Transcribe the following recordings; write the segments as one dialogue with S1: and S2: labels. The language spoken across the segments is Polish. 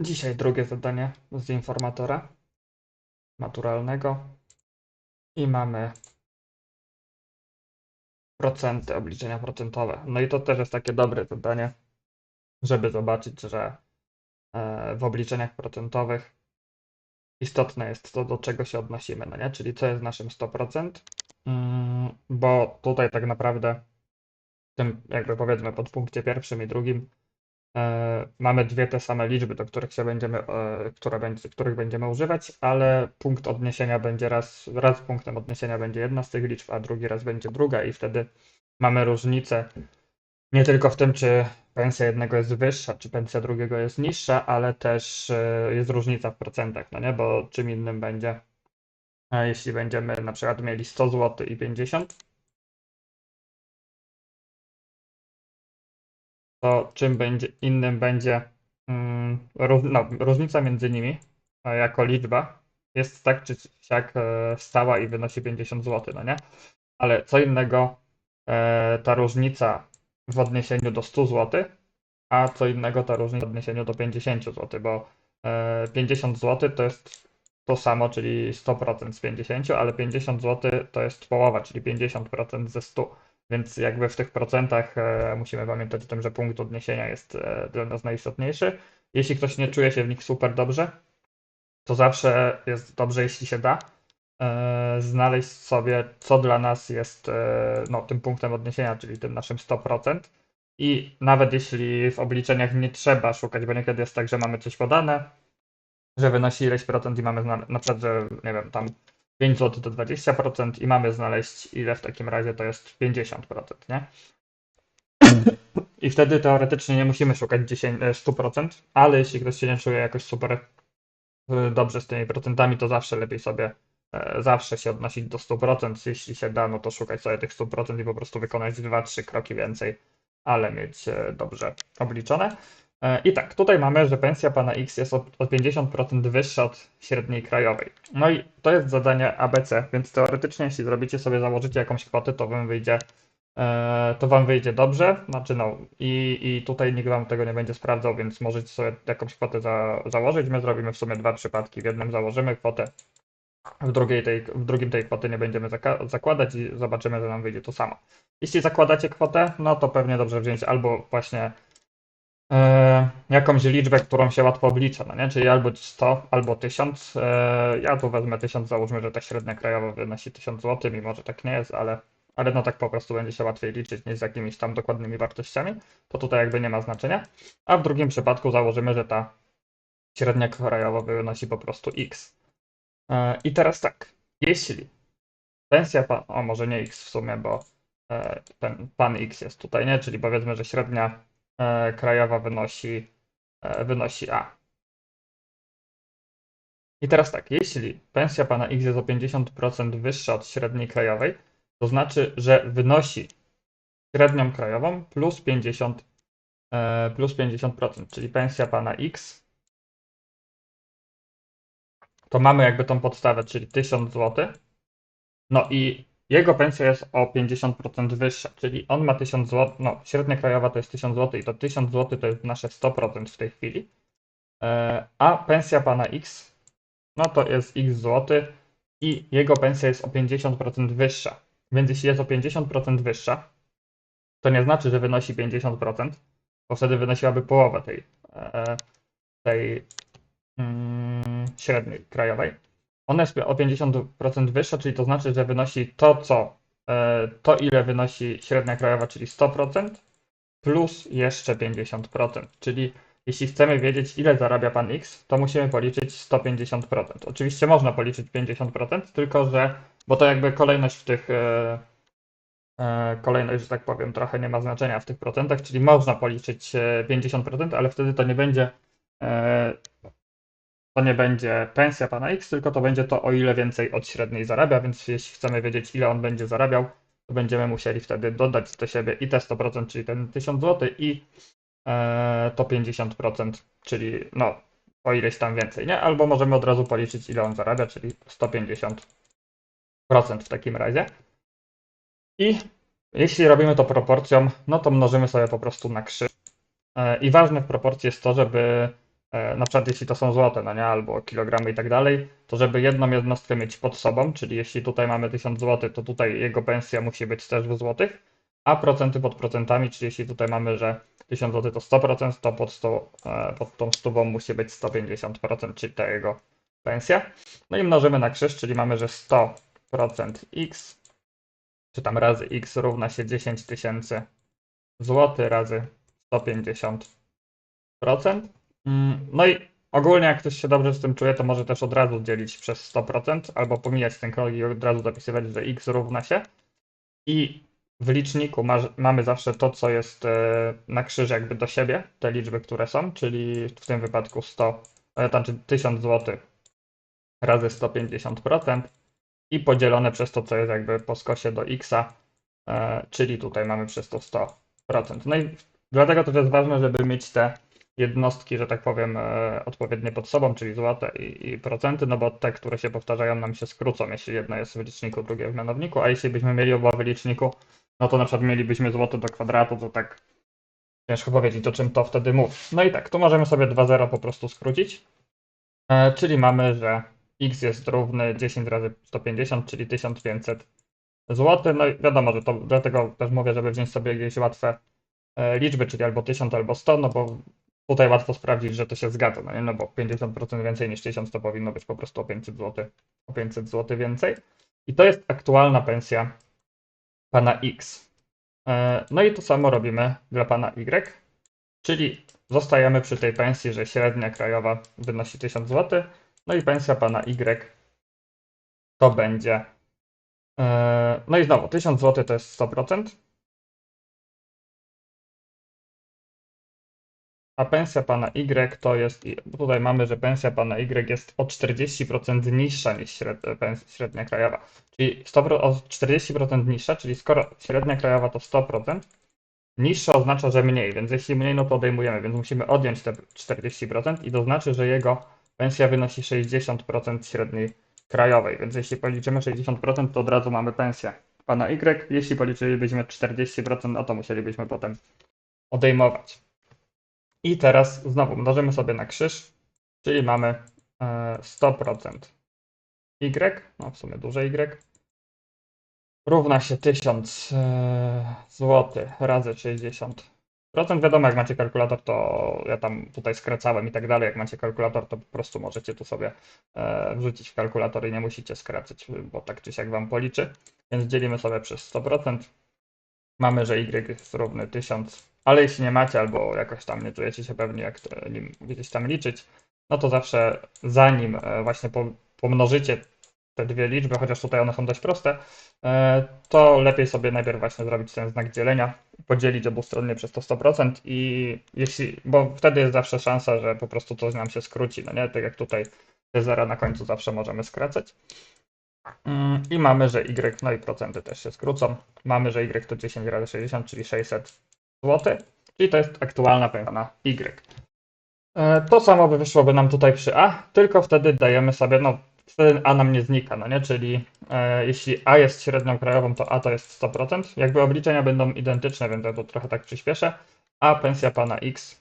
S1: Dzisiaj drugie zadanie z informatora maturalnego i mamy procenty, obliczenia procentowe. No i to też jest takie dobre zadanie, żeby zobaczyć, że e, w obliczeniach procentowych istotne jest to, do czego się odnosimy, no nie? Czyli co jest naszym 100%, Mm, bo tutaj tak naprawdę w tym jakby powiedzmy podpunkcie pierwszym i drugim mamy dwie te same liczby, do których się będziemy, e, które będzie, których będziemy używać, ale punkt odniesienia będzie raz, raz punktem odniesienia będzie jedna z tych liczb, a drugi raz będzie druga i wtedy mamy różnicę nie tylko w tym, czy pensja jednego jest wyższa, czy pensja drugiego jest niższa, ale też e, jest różnica w procentach, no nie? Bo czym innym będzie, e, jeśli będziemy na przykład mieli 100 zł i 50, to czym będzie innym będzie mm, róż, no, różnica między nimi e, jako liczba jest tak czy siak e, stała i wynosi 50 zł, no nie? Ale co innego e, ta różnica w odniesieniu do 100 zł, a co innego ta różnica w odniesieniu do 50 zł, bo e, 50 zł to jest to samo, czyli 100% z 50, ale 50 zł to jest połowa, czyli 50% ze 100. Więc jakby w tych procentach e, musimy pamiętać o tym, że punkt odniesienia jest e, dla nas najistotniejszy. Jeśli ktoś nie czuje się w nich super dobrze, to zawsze jest dobrze, jeśli się da, e, znaleźć sobie, co dla nas jest no, tym punktem odniesienia, czyli tym naszym 100%. I nawet jeśli w obliczeniach nie trzeba szukać, bo niekiedy jest tak, że mamy coś podane, że wynosi ileś procent i mamy zna- na przykład, że nie wiem, tam 5 zł to 20% i mamy znaleźć ile w takim razie to jest 50%, nie? I wtedy teoretycznie nie musimy szukać 10, e, 100%, ale jeśli ktoś się nie czuje jakoś super e, dobrze z tymi procentami, to zawsze lepiej sobie e, zawsze się odnosić do 100%. Jeśli się da, no to szukać sobie tych 100% i po prostu wykonać 2-3 kroki więcej, ale mieć e, dobrze obliczone. E, I tak, tutaj mamy, że pensja pana X jest o o 50% wyższa od średniej krajowej. No i to jest zadanie ABC, więc teoretycznie, jeśli zrobicie sobie, założycie jakąś kwotę, to wam wyjdzie, e, to wam wyjdzie dobrze. Znaczy, no, i, i tutaj nikt wam tego nie będzie sprawdzał, więc możecie sobie jakąś kwotę za, założyć. My zrobimy w sumie dwa przypadki. W jednym założymy kwotę, w, drugiej tej, w drugim tej kwoty nie będziemy zakładać i zobaczymy, że nam wyjdzie to samo. Jeśli zakładacie kwotę, no to pewnie dobrze wziąć albo właśnie jakąś liczbę, którą się łatwo oblicza, no nie? Czyli albo 100, albo 1000. E, ja tu wezmę 1000, załóżmy, że ta średnia krajowa wynosi 1000 zł, mimo że tak nie jest, ale, ale no tak po prostu będzie się łatwiej liczyć niż z jakimiś tam dokładnymi wartościami. To tutaj jakby nie ma znaczenia. A w drugim przypadku założymy, że ta średnia krajowa wynosi po prostu x. E, I teraz tak, jeśli pensja o może nie x w sumie, bo e, ten pan x jest tutaj, nie? Czyli powiedzmy, że średnia e, krajowa wynosi, e, wynosi A. I teraz tak, jeśli pensja pana X jest o 50% wyższa od średniej krajowej, to znaczy, że wynosi średnią krajową plus 50, e, plus 50%, czyli pensja pana X, to mamy jakby tą podstawę, czyli 1000 zł. No i jego pensja jest o 50% wyższa, czyli on ma 1000 zł, no średnia krajowa to jest 1000 zł i to 1000 zł to jest nasze 100% w tej chwili. E, A pensja pana X, no to jest x zł i jego pensja jest o 50% wyższa. Więc jeśli jest o 50% wyższa, to nie znaczy, że wynosi 50%, bo wtedy wynosiłaby połowę tej, e, tej mm, średniej krajowej. Ona jest o 50% wyższa, czyli to znaczy, że wynosi to, co e, to, ile wynosi średnia krajowa, czyli 100%, plus jeszcze 50%. Czyli jeśli chcemy wiedzieć, ile zarabia pan X, to musimy policzyć 150%. Oczywiście można policzyć 50%, tylko że, bo to jakby kolejność w tych, e, e, kolejność, że tak powiem, trochę nie ma znaczenia w tych procentach, czyli można policzyć e, 50%, ale wtedy to nie będzie to nie będzie pensja pana X, tylko to będzie to, o ile więcej od średniej zarabia, więc jeśli chcemy wiedzieć, ile on będzie zarabiał, to będziemy musieli wtedy dodać do siebie i te 100%, czyli ten 1000 zł i e, to 50%, czyli no o ileś tam więcej, nie? Albo możemy od razu policzyć, ile on zarabia, czyli 150% w takim razie. I jeśli robimy to proporcją, no to mnożymy sobie po prostu na krzyż. E, I ważne w proporcji jest to, żeby na przykład jeśli to są złote, no nie, albo kilogramy i tak dalej, to żeby jedną jednostkę mieć pod sobą, czyli jeśli tutaj mamy 1000 zł, to tutaj jego pensja musi być też w złotych, a procenty pod procentami, czyli jeśli tutaj mamy, że 1000 zł to 100%, to pod, 100, e, pod tą stówą musi być 150%, czyli ta jego pensja. No i mnożymy na krzyż, czyli mamy, że 100% x, czy tam razy x równa się 10 tysięcy złotych razy 150%. Mm, No i ogólnie jak ktoś się dobrze z tym czuje, to może też od razu dzielić przez 100% albo pomijać ten krok i od razu zapisywać, że x równa się. I w liczniku ma, mamy zawsze to, co jest e, na krzyż jakby do siebie, te liczby, które są, czyli w tym wypadku 100, e, znaczy 1000 zł razy 150% i podzielone przez to, co jest jakby po skosie do x, e, czyli tutaj mamy przez to 100%. No i dlatego to jest ważne, żeby mieć te jednostki, że tak powiem, e, odpowiednie pod sobą, czyli złote i, i procenty, no bo te, które się powtarzają, nam się skrócą, jeśli jedno jest w liczniku, drugie w mianowniku, a jeśli byśmy mieli oba w liczniku, no to na przykład mielibyśmy złote do kwadratu, to tak ciężko powiedzieć, o czym to wtedy mówi. No i tak, tu możemy sobie 2,0 po prostu skrócić, e, czyli mamy, że x jest równy 10 razy 150, czyli 1500 zł. No i wiadomo, że to dlatego też mówię, żeby wziąć sobie jakieś łatwe e, liczby, czyli albo 1000, albo 100, no bo tutaj łatwo sprawdzić, że to się zgadza, no nie? No bo 50% więcej niż 1000 to powinno być po prostu o 500 zł, o 500 zł więcej. I to jest aktualna pensja pana X. E, No i to samo robimy dla pana Y, czyli zostajemy przy tej pensji, że średnia krajowa wynosi 1000 zł, no i pensja pana Y to będzie. e, No i znowu 1000 zł to jest 100%. A pensja pana Y to jest, i tutaj mamy, że pensja pana Y jest o 40% niższa niż śred, pens- średnia krajowa. Czyli 100, pro- o 40% niższa, czyli skoro średnia krajowa to 100%, niższa oznacza, że mniej, więc jeśli mniej, no to odejmujemy, więc musimy odjąć te 40% i to znaczy, że jego pensja wynosi 60% średniej krajowej, więc jeśli policzymy 60%, to od razu mamy pensję pana Y, jeśli policzylibyśmy 40%, no to musielibyśmy potem odejmować. I teraz znowu mnożymy sobie na krzyż, czyli mamy e, 100% y, no w sumie duże y, równa się 1000 e, zł razy 60%. Wiadomo, jak macie kalkulator, to ja tam tutaj skracałem i tak dalej. Jak macie kalkulator, to po prostu możecie tu sobie e, wrzucić w kalkulator i nie musicie skracać, bo tak czy siak wam policzy. Więc dzielimy sobie przez 100%. Mamy, że y jest równy 1000, ale jeśli nie macie albo jakoś tam nie czujecie się pewni, jak nim gdzieś tam liczyć, no to zawsze zanim e, właśnie po, pomnożycie te dwie liczby, chociaż tutaj one są dość proste, e, to lepiej sobie najpierw właśnie zrobić ten znak dzielenia, podzielić obustronnie przez to 100% i jeśli, bo wtedy jest zawsze szansa, że po prostu coś nam się skróci, no nie? Tak jak tutaj te zera na końcu zawsze możemy skracać. Mm, I mamy, że y, no i procenty też się skrócą. Mamy, że y to 10 razy 60, czyli 600 czyli to jest aktualna pensja na y. E, To samo by wyszłoby nam tutaj przy a, tylko wtedy dajemy sobie, no wtedy a nam nie znika, no nie, czyli e, jeśli a jest średnią krajową, to a to jest 100%. Jakby obliczenia będą identyczne, więc ja to trochę tak przyspieszę, a pensja pana x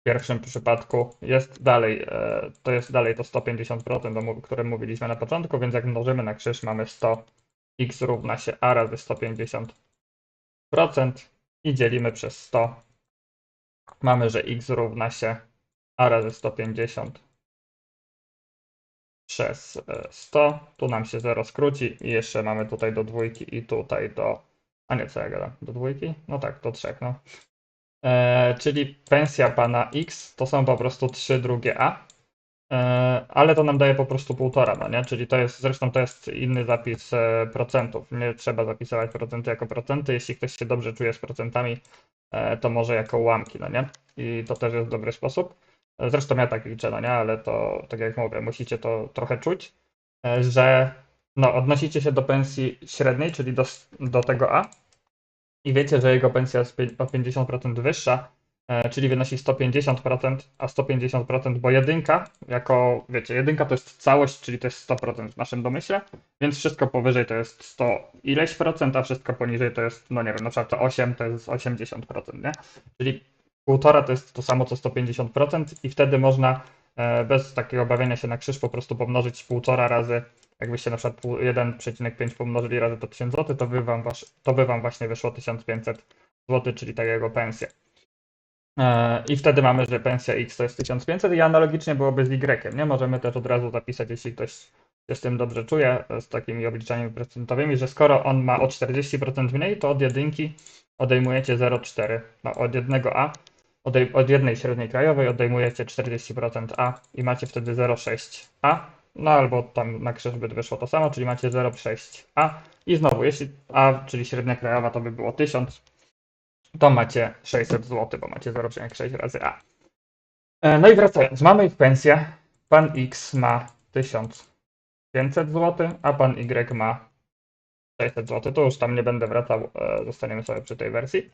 S1: w pierwszym przypadku jest dalej, e, to jest dalej to 150%, o którym mówiliśmy na początku, więc jak mnożymy na krzyż, mamy 100, x równa się a razy 150% i dzielimy przez 100. Mamy, że x równa się a razy 150 przez e, 100. Tu nam się 0 skróci i jeszcze mamy tutaj do dwójki i tutaj do... A nie, co ja gadam? Do dwójki? No tak, do trzech, no. E, czyli pensja pana X to są po prostu 3 drugie A, e, ale to nam daje po prostu półtora, no nie? Czyli to jest, zresztą to jest inny zapis e, procentów. Nie trzeba zapisywać procenty jako procenty. Jeśli ktoś się dobrze czuje z procentami, e, to może jako ułamki, no nie? I to też jest dobry sposób. E, Zresztą ja tak liczę, no nie? Ale to, tak jak mówię, musicie to trochę czuć, e, że no, odnosicie się do pensji średniej, czyli do, do tego A, i wiecie, że jego pensja jest o 50% wyższa, e, czyli wynosi 150%, a 150%, bo jedynka, jako, wiecie, jedynka to jest całość, czyli to jest 100% w naszym domyśle, więc wszystko powyżej to jest 100 ileś procent, a wszystko poniżej to jest, no nie wiem, na przykład to 8 to jest 80%, nie? Czyli półtora to jest to samo co 150% i wtedy można e, bez takiego bawienia się na krzyż po prostu pomnożyć półtora razy, jakbyście na przykład pół- 1,5 pomnożyli razy to 1000 zł, to by wam, to by wam właśnie wyszło 1500 zł, czyli ta jego pensja. E, I wtedy mamy, że pensja X to jest 1500 i analogicznie byłoby z Y, nie? Możemy też od razu zapisać, jeśli ktoś się z tym dobrze czuje, e, z takimi obliczeniami procentowymi, że skoro on ma o 40% mniej, to od jedynki odejmujecie 0,4, no od jednego A, odej- od jednej średniej krajowej odejmujecie 40% A i macie wtedy 0,6 A, no albo tam na krzyż by wyszło to samo, czyli macie 0,6 A i znowu, jeśli A, czyli średnia krajowa to by było 1000, to macie 600 zł, bo macie 0,6 razy A. E, No i wracając, mamy pensję. Pan X ma 1500 zł, a pan Y ma 600 zł. To już tam nie będę wracał, e, zostaniemy sobie przy tej wersji.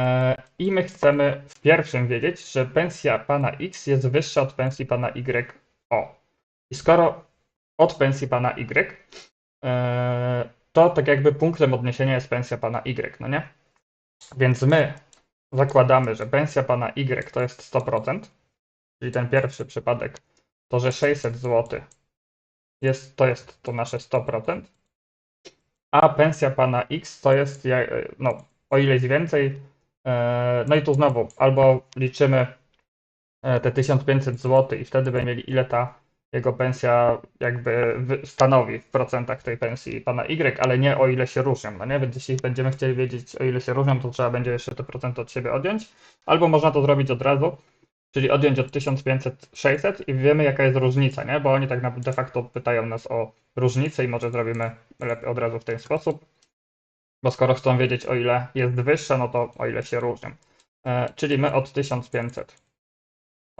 S1: E, I my chcemy w pierwszym wiedzieć, że pensja pana X jest wyższa od pensji pana Y. O. I skoro od pensji pana Y, to tak jakby punktem odniesienia jest pensja pana Y, no nie? Więc my zakładamy, że pensja pana Y to jest 100%, czyli ten pierwszy przypadek, to że 600 zł jest, to jest to nasze 100%, a pensja pana X to jest, no, o ileś więcej, e, no i tu znowu, albo liczymy e, te 1500 zł i wtedy będziemy mieli ile ta jego pensja jakby stanowi w procentach tej pensji pana Y, ale nie o ile się różnią, no nie? Więc jeśli będziemy chcieli wiedzieć o ile się różnią, to trzeba będzie jeszcze te procenty od siebie odjąć, albo można to zrobić od razu, czyli odjąć od 1500 600 i wiemy jaka jest różnica, nie? Bo oni tak de facto pytają nas o różnicę i może zrobimy lepiej od razu w ten sposób, bo skoro chcą wiedzieć o ile jest wyższa, no to o ile się różnią. E, czyli my od 1500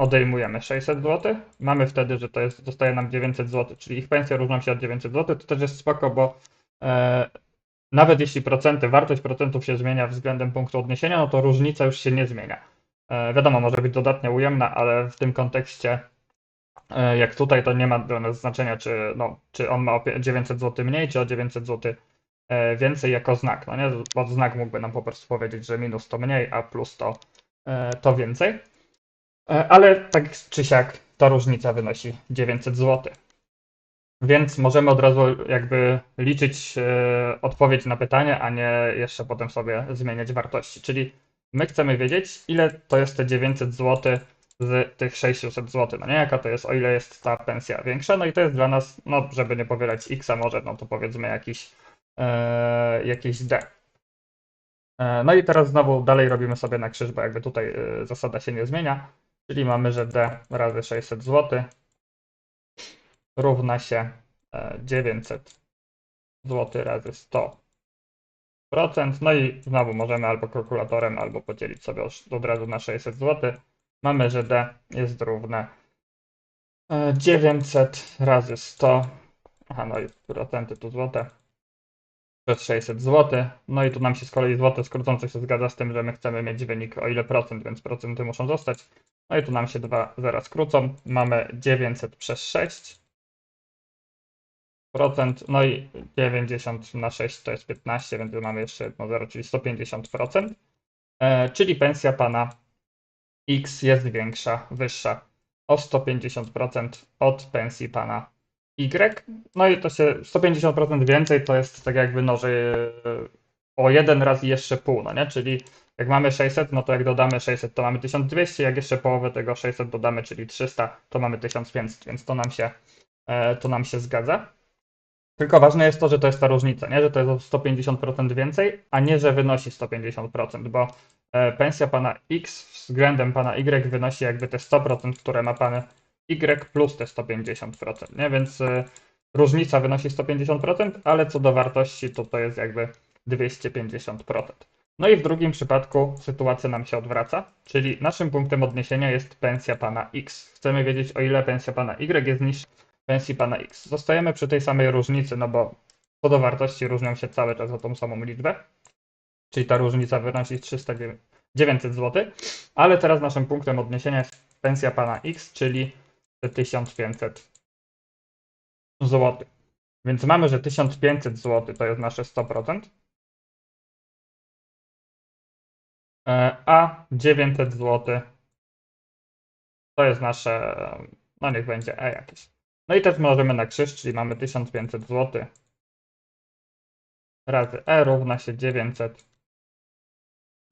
S1: odejmujemy 600 zł. Mamy wtedy, że to jest, zostaje nam 900 zł, czyli ich pensje różnią się od 900 zł. To też jest spoko, bo e, nawet jeśli procenty, wartość procentów się zmienia względem punktu odniesienia, no to różnica już się nie zmienia. E, wiadomo, może być dodatnio ujemna, ale w tym kontekście, e, jak tutaj, to nie ma dla nas znaczenia, czy, no, czy on ma o pie- 900 zł mniej, czy o 900 zł e, więcej jako znak. No nie? Bo znak mógłby nam po prostu powiedzieć, że minus to mniej, a plus to, e, to więcej. E, Ale tak czy siak ta różnica wynosi 900 zł. Więc możemy od razu jakby liczyć e, odpowiedź na pytanie, a nie jeszcze potem sobie zmieniać wartości. Czyli my chcemy wiedzieć, ile to jest te 900 zł z tych 600 zł. No nie, jaka to jest, o ile jest ta pensja większa. No i to jest dla nas, no żeby nie powielać x, a może, no to powiedzmy jakiś, e, jakiś d. E, No i teraz znowu dalej robimy sobie na krzyż, bo jakby tutaj e, zasada się nie zmienia. Czyli mamy, że d razy 600 zł równa się e, 900 zł razy 100%. No i znowu możemy albo kalkulatorem, albo podzielić sobie od razu na 600 zł. Mamy, że d jest równe e, 900 razy 100. Aha, no i procenty tu złote. Przez 600 zł. No i tu nam się z kolei złote skrócące się zgadza z tym, że my chcemy mieć wynik o ile procent, więc procenty muszą zostać. No i tu nam się dwa zera skrócą. Mamy 900 przez 6 procent, no i 90 na 6 to jest 15, więc mamy jeszcze jedno zero, czyli 150%. E, czyli pensja pana X jest większa, wyższa o 150% od pensji pana Y. No i to się 150% więcej to jest tak jakby no, że e, o jeden raz jeszcze pół, no nie? Czyli jak mamy 600, no to jak dodamy 600, to mamy 1200, jak jeszcze połowę tego 600 dodamy, czyli 300, to mamy 1500, więc to nam się, e, to nam się zgadza. Tylko ważne jest to, że to jest ta różnica, nie? że to jest o 150% więcej, a nie, że wynosi 150%, bo e, pensja pana X względem pana Y wynosi jakby te 100%, które ma pan Y plus te 150%, nie? Więc e, różnica wynosi 150%, ale co do wartości to to jest jakby 250%. No i w drugim przypadku sytuacja nam się odwraca, czyli naszym punktem odniesienia jest pensja pana X. Chcemy wiedzieć o ile pensja pana Y jest niższa pensji pana X. Zostajemy przy tej samej różnicy, no bo co do wartości różnią się cały czas o tą samą liczbę, czyli ta różnica wynosi 300, 900 zł, ale teraz naszym punktem odniesienia jest pensja pana X, czyli te 1500 zł. Więc mamy, że 1500 zł to jest nasze 100%. A 900 zł to jest nasze, no niech będzie E jakieś. No i też możemy na krzyż, czyli mamy 1500 zł razy E równa się 900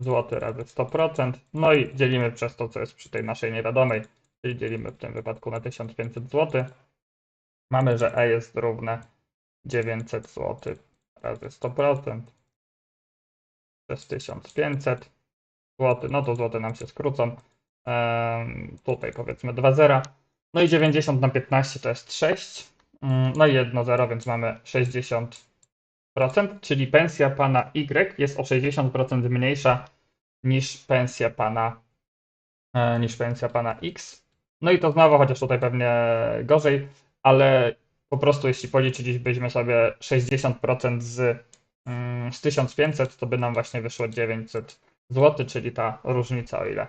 S1: zł razy 100%. No i dzielimy przez to, co jest przy tej naszej niewiadomej, czyli dzielimy w tym wypadku na 1500 zł. Mamy, że E jest równe 900 zł razy 100% przez 1500 zł. No to złote nam się skrócą. Tutaj powiedzmy 2 zera. No i 90 na 15 to jest 6. Mm, No i 1 zero, więc mamy 60%, czyli pensja pana Y jest o 60% mniejsza niż pensja pana e, niż pensja pana X. No i to znowu, chociaż tutaj pewnie gorzej, ale po prostu jeśli policzylibyśmy sobie 60% z, mm, z 1500, to by nam właśnie wyszło 900 zł, czyli ta różnica, o ile,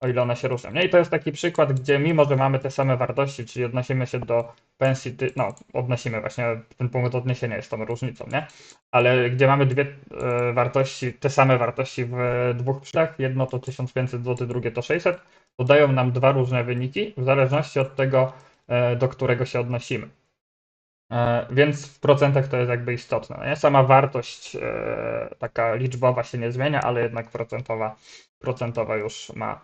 S1: o ile one się różnią. Nie? I to jest taki przykład, gdzie mimo, że mamy te same wartości, czyli odnosimy się do pensji, no odnosimy właśnie, ten punkt odniesienia jest tą różnicą, nie? Ale gdzie mamy dwie e, wartości, te same wartości w dwóch przykładach, jedno to 1500 zł, drugie to 600, to dają nam dwa różne wyniki w zależności od tego, e, do którego się odnosimy. E, Więc w procentach to jest jakby istotne. no Nie? Sama wartość e, taka liczbowa się nie zmienia, ale jednak procentowa, procentowa już ma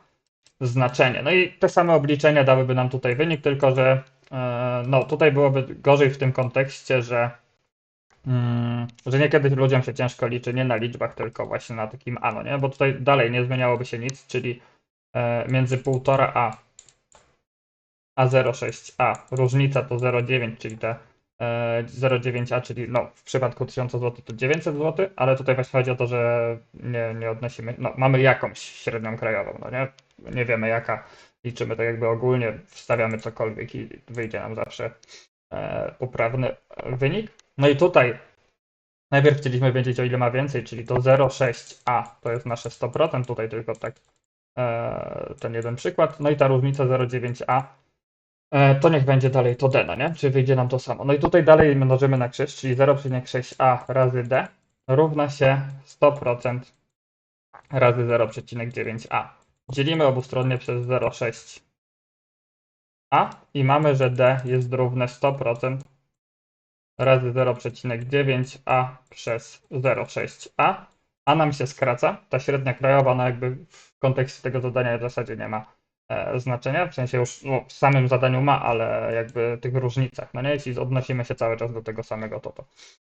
S1: znaczenie. No i te same obliczenia dałyby nam tutaj wynik, tylko że e, no, tutaj byłoby gorzej w tym kontekście, że, mm, że niekiedy ludziom się ciężko liczy nie na liczbach, tylko właśnie na takim ano, nie? Bo tutaj dalej nie zmieniałoby się nic, czyli między 1,5 a a 0,6a. Różnica to 0,9, czyli te 0,9a, czyli no, w przypadku 1000 zł to 900 zł, ale tutaj właśnie chodzi o to, że nie, nie odnosimy, no, mamy jakąś średnią krajową, no nie? Nie wiemy jaka, liczymy tak jakby ogólnie, wstawiamy cokolwiek i wyjdzie nam zawsze e, poprawny wynik. No i tutaj najpierw chcieliśmy wiedzieć o ile ma więcej, czyli to 0,6a to jest nasze 100%, tutaj tylko tak e, ten jeden przykład, no i ta różnica 0,9a E, to niech będzie dalej to d, no nie? Czy wyjdzie nam to samo. No i tutaj dalej mnożymy na krzyż, czyli 0,6a razy d równa się 100% razy 0,9a. Dzielimy obustronnie przez 0,6a i mamy, że d jest równe 100% razy 0,9a przez 0,6a, a nam się skraca. Ta średnia krajowa, no jakby w kontekście tego zadania w zasadzie nie ma e, znaczenia, w sensie już no, w samym zadaniu ma, ale jakby tych różnicach, no nie, jeśli odnosimy się cały czas do tego samego, to to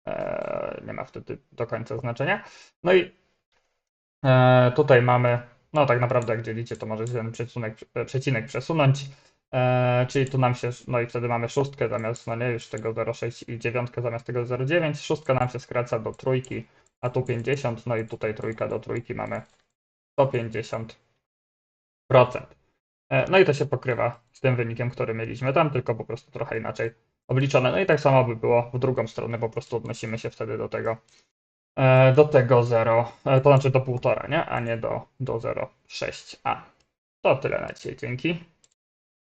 S1: e, nie ma wtedy do końca znaczenia. No i e, tutaj mamy, no tak naprawdę jak dzielicie, to możecie ten przecinek, przecinek przesunąć, e, czyli tu nam się, no i wtedy mamy szóstkę zamiast, no nie, już tego 0,6 i dziewiątkę zamiast tego 0,9, szóstka nam się skraca do trójki, a tu 50, no i tutaj trójka do trójki mamy 150%. E, No i to się pokrywa z tym wynikiem, który mieliśmy tam, tylko po prostu trochę inaczej obliczone. No i tak samo by było w drugą stronę, po prostu odnosimy się wtedy do tego, e, do tego 0, e, to znaczy do 1,5, nie? A nie do, do 0,6a. To tyle na dzisiaj, dzięki.